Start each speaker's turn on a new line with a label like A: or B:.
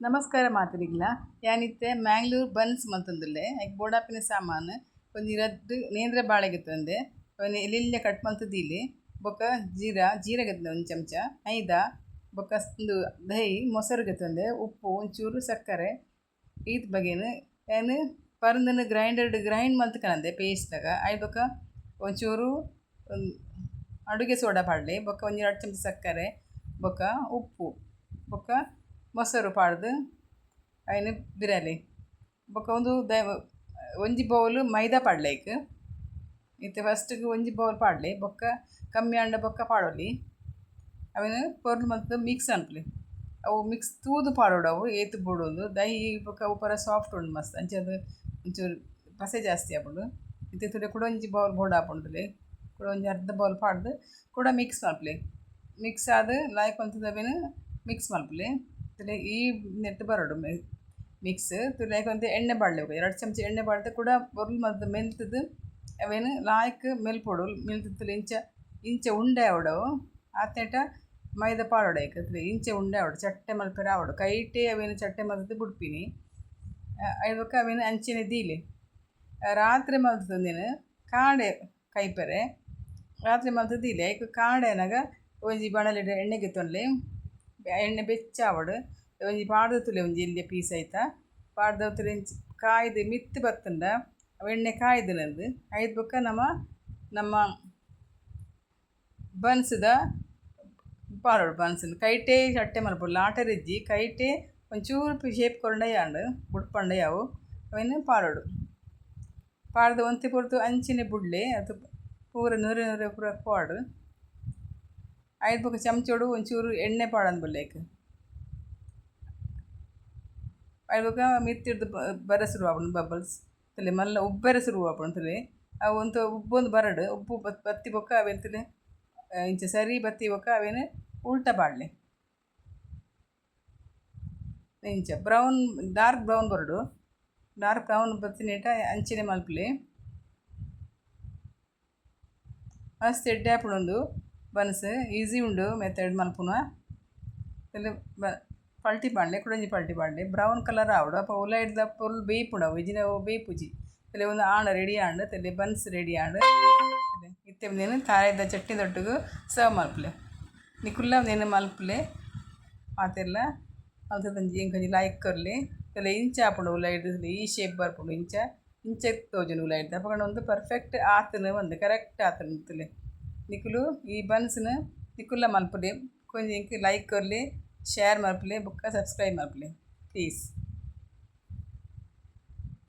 A: ನಮಸ್ಕಾರ ಮಾತರಿಗ್ಲ ഞാനിത്തെ ಮ್ಯಾಂಗ್ಳೂರ್ ಬನ್ಸ್ ಮಂತಂದುಲ್ಲೆ ಐಕ್ ಬೋಡಾಪಿನ ಸಾಮಾನು ಒಂಜಿ ರಡ್ಡ್ ನೇಂದ್ರ ಬಾಳೆಗೆ ತಂದೆ ಅವನ ಎಲೆಲ್ಯ ಕಟ್ ಮಂತದೀಲಿ ಬೊಕ ಜೀರ ಜೀರ ಗೆತ್ತಂದೆ ಒಂಜಿ ಚಮಚ, ಐದ, ಬೊಕ ಉಂದು ದಹಿ ಮೊಸರು ತಂದೆ ಉಪ್ಪು, ಒಂಚೂರು ಸಕ್ಕರೆ ಈತ್ ಬಗೆನ್, ಏನು ಪರಂದನ ಗ್ರೈಂಡರ್ಡ್ ಗ್ರೈಂಡ್ ಮಂತ್ಕನಂದೆ ಪೇಸ್ಟ್ದಾಗ ಐ ಬೊಕ ಒಂಚೂರು ಅಡುಗೆ ಸೋಡಾ ಪಾಡ್ಲೆ ಬೊಕ ಒಂಜಿ ಎರಡು ಚಮಚ ಸಕ್ಕರೆ, ಬೊಕ ಉಪ್ಪು, ಬೊಕ ಮೊಸರು ಪಾಡ್ದು, ಅಯ್ನ ಬಿರಲೆ. ಬೊಕ್ಕ ಒಂದು ದ, ಒಂಜಿ ಬೌಲ್ ಮೈದಾ ಪಾಡ್ಲೇಕ್. ಇತ್ತೆ ಫಸ್ಟ್ಗೆ ಒಂಜಿ ಬೌಲ್ ಪಾಡ್ಲೆ, ಬೊಕ್ಕ ಕಮ್ಮಿ ಆಂಡ ಬೊಕ್ಕ ಪಾಡೊಲಿ. ಅವೆನ್ ಪೊರ್ಲು ಮತ್ತು ಮಿಕ್ಸ್ ಅನ್ಪಲಿ. ಅವು ಮಿಕ್ಸ್ ತೂದು ಪಾಡೋಡು ಅವು ಏತ್ ಬುಡೊಂದು. ದಹಿ ಬೊಕ್ಕ ಉಪರ ಪೂರ ಸಾಫ್ಟ್ ಉಂಡು ಮಸ್ತ್ ಅಂಚಾದ್ ಒಂಚೂರು ಪಸೆ ಜಾಸ್ತಿ ಆಪುಂಡು ಇತ್ತೆ ತುಡೆ ಕೂಡ ಒಂಜಿ ಬೌಲ್ ಬೋಡ ಆಪುಂಡುಲೆ ಕೂಡ ಒಂಜಿ ಅರ್ಧ ಬೌಲ್ ಪಾಡ್ದು, ಕೂಡ ಮಿಕ್ಸ್ ಮಾಡ್ಲಿ ಮಿಕ್ಸ್ ಆದ ಲಾಯ್ಕ್ ಒಂತುದು ಅವೆನ್ ಮಿಕ್ಸ್ ಮಲ್ಪುಲೆ ತುಲೆ ಈ ನೆಟ್ಟ್ ಬರೋಡು ಮಿಕ್ಸ್ ತುಲೆಗ್ ಒಂತೆ ಎಣ್ಣೆ ಪಾಡ್ಲೆ ಎರಡು ಚಮಚ ಎಣ್ಣೆ ಪಾಡ್ದ್ ಕೂಡ ಬೊರ್ಲು ಮಲ್ತ್ ಮೆಲ್ತದ್ ಅವೆನ್ ಲಾಯ್ಕ್ ಮೆಲ್ಪೊಡು ಮೆಲ್ತುದ್ ತುಲೆ ಇಂಚ ಇಂಚ ಉಂಡೆ ಆವೊಡು ಆತ್ನೆಟ ಮೈದಾ ಪಾಡೊಡು ಐಕ್ ತುಲೆ ಇಂಚ ಉಂಡೆ ಆವೊಡು ಚಟ್ಟೆ ಮಲ್ಪೆರೆ ಆವೊಡು ಕೈಟೆ ಅವೆನ್ ಚಟ್ಟೆ ಮಲ್ತ್ ಬುಡ್ಪಿನಿ ಐದು ಬೊಕ ಅವೆನ್ ಅಂಚಿನೆ ದೀಲೆ ರಾತ್ರಿ ಮಲ್ತುಂದೆನ್ ಕಾಂಡೆ ಕೈಪೆರೆ ರಾತ್ರಿ ಮಲ್ತ್ ದೀಲೆ ಐಕ್ ಕಾಂಡೆನಗ ಒಂಜಿ ಬಣಲೆಡ್ ಎಣ್ಣೆ ದೆತ್ತೊನ್ಲೆ ಎಣ್ಣೆ ಬೆಚ್ಚ ಆವಡ್ ಒಂಜಿ ಪಾಡ್ದ ತುಲೆ ಒಂಜಿ ಎಲ್ಯ ಪೀಸ್ ಐತ ಪಾಡ್ದ ಅವತುಲೆ ಕಾಯ್ದ ಮಿತ್ತ್ ಬತ್ತುಂಡ ಎಣ್ಣೆ ಕಾಯ್ದನದು ಐದು ಬೊಕ್ಕ ನಮ ನಮ್ಮ ಬನ್ಸ್ದ ಪಾಡೋಡು ಬನ್ಸ್ ಕೈಟೆ ಅಟ್ಟೆ ಮಲ್ಪೊಡು ಲಾಟರ್ ಇಜ್ಜಿ ಕೈಟೆ ಒಂಚೂರು ಶೇಪ್ ಕೊರ್ನಗ ಬುಡ್ ಬುಡ್ಪಂಡ ಯಾವು ಅವೆನ್ ಪಾಡೋಡು ಪಾಡ್ದ್ ಒಂತಿ ಪೊರ್ತು ಅಂಚಿನ ಬುಡ್ಲೆ ಅದು ಪೂರ ನೂರ ನೂರೆ ಪೂರ ಪಾಡ್ ಐದು ಬೊಕ ಚಮಚೋಡು ಒಂಚೂರು ಎಣ್ಣೆ ಪಾಡನ್ ಐದು ಬೊಕ ಮಿತ್ತಿಡ್ದ್ ಬರ ಶುರು ಆಪುಂಡು ಬಬಲ್ಸ್ ತಲೆ ಮಲ್ಲ ಉಬ್ಬೆರೆ ಶುರು ತಲೆ ಅವು ಒಂದು ಉಬ್ಬೊಂದು ಬರಡು ಉಬ್ಬು ಬತ್ತಿ ಬೊಕ್ಕ ಅವೆನ್ ತಲೆ ಇಂಚ ಸರಿ ಬತ್ತಿ ಬೊಕ ಅವೇನು ಉಲ್ಟ ಪಾಡ್ಲೆ ಇಂಚ ಬ್ರೌನ್ ಡಾರ್ಕ್ ಬ್ರೌನ್ ಬರಡು ಡಾರ್ಕ್ ಬ್ರೌನ್ ಬತ್ತಿನೇಟ ಅಂಚಿನ ಮಲ್ಪಲೆ ಮಸ್ತ್ ಎಡ್ಡೆ ಆಪುಂಡು ಬನ್ಸ್ ಈಸಿ ಉಂಡು ಮೆಥಡ್ ಮಲ್ಪುನ. ತುಲೆ ಪಲ್ಟಿ ಪಾಡ್ಲೆ ಕುಡಂಜಿ ಪಲ್ಟಿ ಪಾಡ್ಲೆ ಬ್ರೌನ್ ಕಲರ್ ಆವಡು ಅಪ್ಪ ಉಲಾಯಿಡ್ದ ಪೊರ್ಲು ಪುಲ್ ಅವು ಇಜಿನೆ ಬೇಯ್ಪುಜಿ ತಲೆ ಒಂದು ಆಣ ರೆಡಿ ಆಂಡು ತಲೆ ಬನ್ಸ್ ರೆಡಿ ಆಂಡು ಇತ್ತೆ ಉಂದೆನ್ ಕಾಯ್ದ ಚಟ್ನಿ ದೊಟ್ಟುಗು ಸರ್ವ್ ಮಲ್ಪುಲೆ. ನಿಕುಲ್ಲ ಉಂದೆನ್ ಮಲ್ಪುಲೆ. ಮಾತೆರ್ಲ ಮಲ್ತುದಂಜಿ ಕೊಂಚ ಲೈಕ್ ಕೊರ್ಲೆ. ತಲೆ ಇಂಚ ಆಪುಂಡು ಉಲಾಯಿಡ್ ಈ ಶೇಪ್ ಬರ್ಪುಂಡು ಇಂಚ. ಇಂಚ ತೋಜುಂಡು ಉಲಾಯಿಡ್ದ ಅಪ್ಪ ಉಂದು ಪರ್ಫೆಕ್ಟ್ ಆತನು, ಒಂದು ಕರೆಕ್ಟ್ ಆತನು ತುಲೆ ನಿಕುಲು ಈ ಬನ್ಸ್ನ್ ನಿಕುಲ್ಲ ಮಲ್ಪುಲೆ కొంచెం like Korli share మర్పులే Bukka subscribe మర్పులే please